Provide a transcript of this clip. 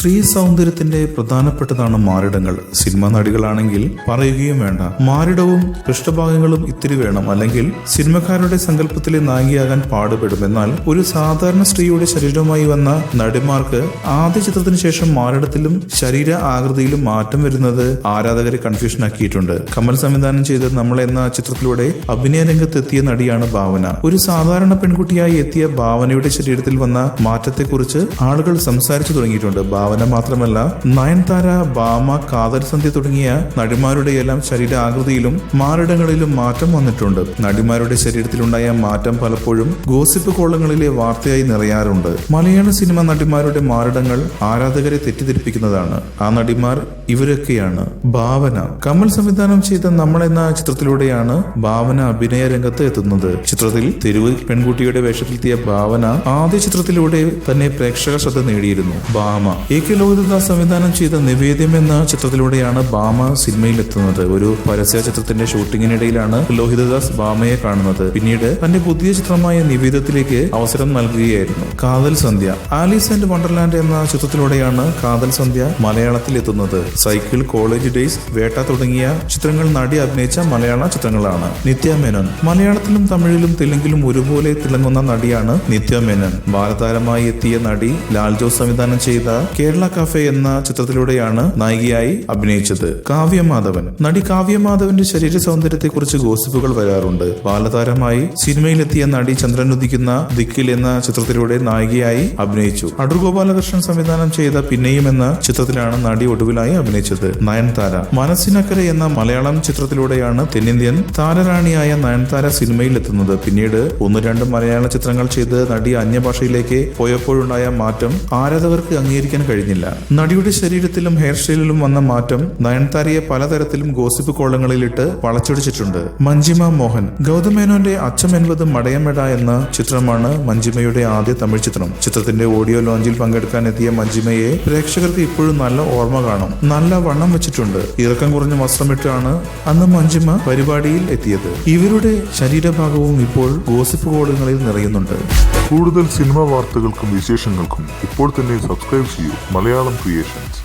സ്ത്രീ സൗന്ദര്യത്തിന്റെ പ്രധാനപ്പെട്ടതാണ് മാറിടങ്ങൾ. സിനിമാ നടികളാണെങ്കിൽ പറയുകയും വേണ്ട. മാറിടവും പൃഷ്ഠഭാഗങ്ങളും ഇത്തിരി വേണം. അല്ലെങ്കിൽ സിനിമക്കാരുടെ സങ്കല്പത്തിലെ നായികയാകാൻ പാടുപെടും എന്നാൽ ഒരു സാധാരണ സ്ത്രീയുടെ ശരീരവുമായി വന്ന നടിമാർക്ക് ആദ്യ ചിത്രത്തിന് ശേഷം മാറിടത്തിലും ശരീര ആകൃതിയിലും മാറ്റം വരുന്നത് ആരാധകരെ കൺഫ്യൂഷൻ ആക്കിയിട്ടുണ്ട്. കമൽ സംവിധാനം ചെയ്ത് നമ്മൾ എന്ന ചിത്രത്തിലൂടെ അഭിനയ രംഗത്തെത്തിയ നടിയാണ് ഭാവന. ഒരു സാധാരണ പെൺകുട്ടിയായി എത്തിയ ഭാവനയുടെ ശരീരത്തിൽ വന്ന മാറ്റത്തെക്കുറിച്ച് ആളുകൾ സംസാരിച്ചു തുടങ്ങിയിട്ടുണ്ട്. മാത്രമല്ല നയൻതാര ഭാമ കാതൽ സന്ധ്യ തുടങ്ങിയ നടിമാരുടെയെല്ലാം ശരീര ആകൃതിയിലും മാറിടങ്ങളിലും മാറ്റം വന്നിട്ടുണ്ട്. നടിമാരുടെ ശരീരത്തിലുണ്ടായ മാറ്റം പലപ്പോഴും ഗോസിപ്പ് കോളങ്ങളിലെ വാർത്തയായി നിറയാറുണ്ട്. മലയാള സിനിമ നടിമാരുടെ മാറിടങ്ങൾ ആരാധകരെ തെറ്റിദ്ധരിപ്പിക്കുന്നതാണ്. ആ നടിമാർ ഇവരൊക്കെയാണ്. ഭാവന. കമൽ സംവിധാനം ചെയ്ത നമ്മൾ എന്ന ചിത്രത്തിലൂടെയാണ് ഭാവന അഭിനയ രംഗത്ത് എത്തുന്നത്. ചിത്രത്തിൽ തെരുവ് പെൺകുട്ടിയുടെ വേഷത്തിലെത്തിയ ഭാവന ആദ്യ ചിത്രത്തിലൂടെ തന്നെ പ്രേക്ഷക ശ്രദ്ധ നേടിയിരുന്നു. ഭാമ. എ കെ ലോഹിതദാസ് സംവിധാനം ചെയ്ത നിവേദ്യം എന്ന ചിത്രത്തിലൂടെയാണ് ബാമ സിനിമയിൽ എത്തുന്നത് ഒരു പരസ്യ ചിത്രത്തിന്റെ ഷൂട്ടിങ്ങിനിടയിലാണ് ലോഹിതദാസ് ബാമയെ കാണുന്നത്. പിന്നീട് തന്റെ പുതിയ ചിത്രമായ നിവേദ്യത്തിലേക്ക് അവസരം നൽകുകയായിരുന്നു. കാതൽ സന്ധ്യ. ആലീസ് ആൻഡ് വണ്ടർലാൻഡ് എന്ന ചിത്രത്തിലൂടെയാണ് കാതൽ സന്ധ്യ മലയാളത്തിൽ എത്തുന്നത് സൈക്കിൾ കോളേജ് ഡേയ്സ് വേട്ട തുടങ്ങിയ ചിത്രങ്ങൾ നടി അഭിനയിച്ച മലയാള ചിത്രങ്ങളാണ്. നിത്യ മേനോൻ. മലയാളത്തിലും തമിഴിലും തെലുങ്കിലും ഒരുപോലെ തിളങ്ങുന്ന നടിയാണ് നിത്യ മേനോൻ. ബാലതാരമായി എത്തിയ നടി ലാൽ ജോസ് സംവിധാനം ചെയ്ത കേരള കഫേ എന്ന ചിത്രത്തിലൂടെയാണ് നായികയായി അഭിനയിച്ചത് കാവ്യമാധവൻ നടി കാവ്യമാധവന്റെ ശരീര സൗന്ദര്യത്തെക്കുറിച്ച് ഗോസിപ്പുകൾ വരാറുണ്ട്. ബാലതാരമായി സിനിമയിലെത്തിയ നടി ചന്ദ്രൻ ഉദിക്കുന്ന ദിക്കിൽ എന്ന ചിത്രത്തിലൂടെ നായികയായി അഭിനയിച്ചു. അടൂർ ഗോപാലകൃഷ്ണൻ സംവിധാനം ചെയ്ത പിന്നെയും എന്ന ചിത്രത്തിലാണ് നടി ഒടുവിലായി അഭിനയിച്ചത്. നയൻതാര. മനസ്സിനക്കര എന്ന മലയാളം ചിത്രത്തിലൂടെയാണ് തെന്നിന്ത്യൻ താരറാണിയായ നയൻതാര സിനിമയിൽ എത്തുന്നത് പിന്നീട് ഒന്ന് രണ്ട് മലയാള ചിത്രങ്ങൾ ചെയ്ത് നടി അന്യഭാഷയിലേക്ക് പോയപ്പോഴുണ്ടായ മാറ്റം ആരാധകർക്ക് അംഗീകരിക്കാൻ കഴിഞ്ഞില്ല. നടിയുടെ ശരീരത്തിലും ഹെയർ സ്റ്റൈലിലും വന്ന മാറ്റം നയൻതാരയെ പലതരത്തിലും ഗോസിപ്പ് കോളങ്ങളിലിട്ട് വളച്ചൊടിച്ചിട്ടുണ്ട്. മഞ്ജിമ മോഹൻ ഗൗതമേനോന്റെ അച്ഛം എൻപത് മടയമെട എന്ന ചിത്രമാണ് മഞ്ജിമയുടെ ആദ്യ തമിഴ് ചിത്രം. ചിത്രത്തിന്റെ ഓഡിയോ ലോഞ്ചിൽ പങ്കെടുക്കാൻ എത്തിയ മഞ്ജിമയെ പ്രേക്ഷകർക്ക് ഇപ്പോഴും നല്ല ഓർമ്മ കാണും. നല്ല വണ്ണം വെച്ചിട്ടുണ്ട്. ഇറക്കം കുറഞ്ഞ വസ്ത്രമിട്ടാണ് അന്ന് മഞ്ജിമ പരിപാടിയിൽ എത്തിയത്. ഇവരുടെ ശരീരഭാഗവും ഇപ്പോൾ ഗോസിപ്പ് കോളങ്ങളിൽ നിറയുന്നുണ്ട്. കൂടുതൽ സിനിമ വാർത്തകൾക്കും വിശേഷങ്ങൾക്കും ഇപ്പോൾ തന്നെ സബ്സ്ക്രൈബ് ചെയ്യൂ. Malayalam Creations.